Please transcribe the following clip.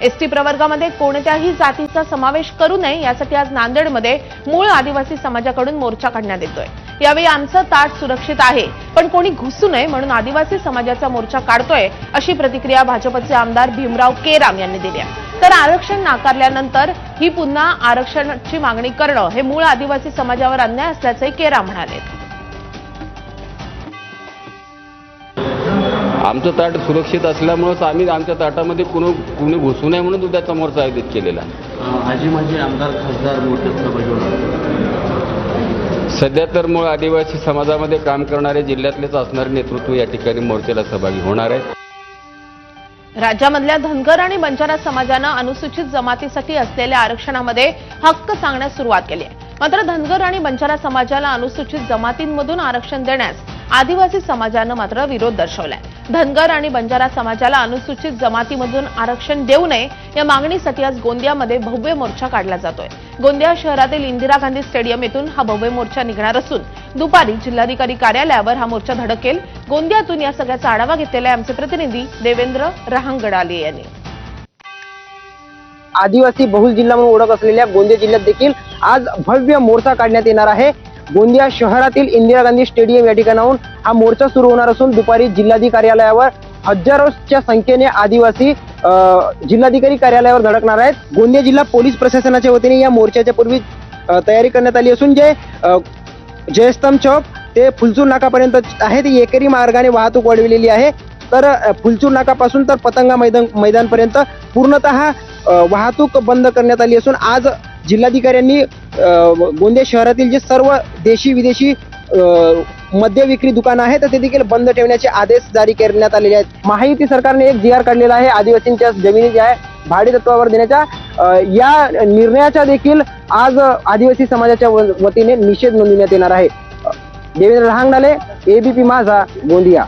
ST प्रवर्गामध्ये कोणत्याही जातीचा समावेश करू नये यासाठी आज नांदेडमध्ये मूळ आदिवासी समाजाकडून मोर्चा काढण्यात येतोय. यावेळी आमचं ताट सुरक्षित आहे पण कोणी घुसू नये म्हणून आदिवासी समाजाचा मोर्चा काढतोय अशी प्रतिक्रिया भाजपचे आमदार भीमराव केराम यांनी दिली आहे. तर आरक्षण नाकारल्यानंतर ही पुन्हा आरक्षणाची मागणी करणं हे मूळ आदिवासी समाजावर अन्याय असल्याचंही केराम म्हणाले. आमचं ताट सुरक्षित असल्यामुळंच आम्ही आमच्या ताटामध्ये कुणी कुणी घुसू नये म्हणून मोर्चा आयोजित केलेला. आहे. आजी माझे आमदार खासदार मोठे सहभागी होणार सध्या तर मूळ आदिवासी समाजामध्ये काम करणारे जिल्ह्यातलेच असणारे नेतृत्व या ठिकाणी मोर्चाला सहभागी होणार आहे. राज्यामधल्या धनगर आणि बंजारा समाजानं अनुसूचित जमातीसाठी असलेल्या आरक्षणामध्ये हक्क सांगण्यास सुरुवात केली आहे. मात्र धनगर आणि बंजारा समाजाला अनुसूचित जमातींमधून आरक्षण देण्यास आदिवासी समाजानं मात्र विरोध दर्शवलाय. धनगर आणि बंजारा समाजाला अनुसूचित जमातीमधून आरक्षण देऊ नये या मागणीसाठी आज गोंदियामध्ये भव्य मोर्चा काढला जातोय. गोंदिया शहरातील इंदिरा गांधी स्टेडियम येथून हा भव्य मोर्चा निघणार असून दुपारी जिल्हाधिकारी कार्यालयावर हा मोर्चा धडकेल. गोंदियातून या सगळ्याचा आढावा घेतलेला आहे आमचे प्रतिनिधी देवेंद्र रहांगडाले यांनी. आदिवासी बहुल जिल्हा म्हणून ओळख असलेल्या गोंदिया जिल्ह्यात देखील आज भव्य मोर्चा काढण्यात येणार आहे. गोंदिया शहरातील इंदिरा गांधी स्टेडियम या ठिकाणाहून हा मोर्चा सुरू होणार असून दुपारी जिल्हाधिकारी कार्यालयावर हजारोच्या संख्येने आदिवासी जिल्हाधिकारी कार्यालयावर धडकणार आहेत. गोंदिया जिल्हा पोलीस प्रशासनाच्या वतीने या मोर्चाच्या पूर्वी तयारी करण्यात आली असून जे जयस्तंभ चौक ते फुलचूर नाकापर्यंत आहे ती एकेरी मार्गाने वाहतूक वाढविलेली आहे. तर फुलचूर नाकापासून तर पतंगा मैदान मैदानपर्यंत पूर्णतः वाहतूक बंद करण्यात आली असून आज जिल्हाधिकाऱ्यांनी गोंदिया शहरातील जे सर्व देशी विदेशी मद्य विक्री दुकानं आहेत तर ते देखील बंद ठेवण्याचे आदेश जारी करण्यात आलेले आहेत. महायुती सरकारने एक जी आर काढलेला आहे. आदिवासींच्या जमिनी ज्या आहे भाडे तत्वावर देण्याच्या या निर्णयाचा देखील आज आदिवासी समाजाच्या व- वतीने निषेध नोंदवण्यात येणार आहे. देवेंद्र रहांगडाले एबीपी माझा गोंदिया.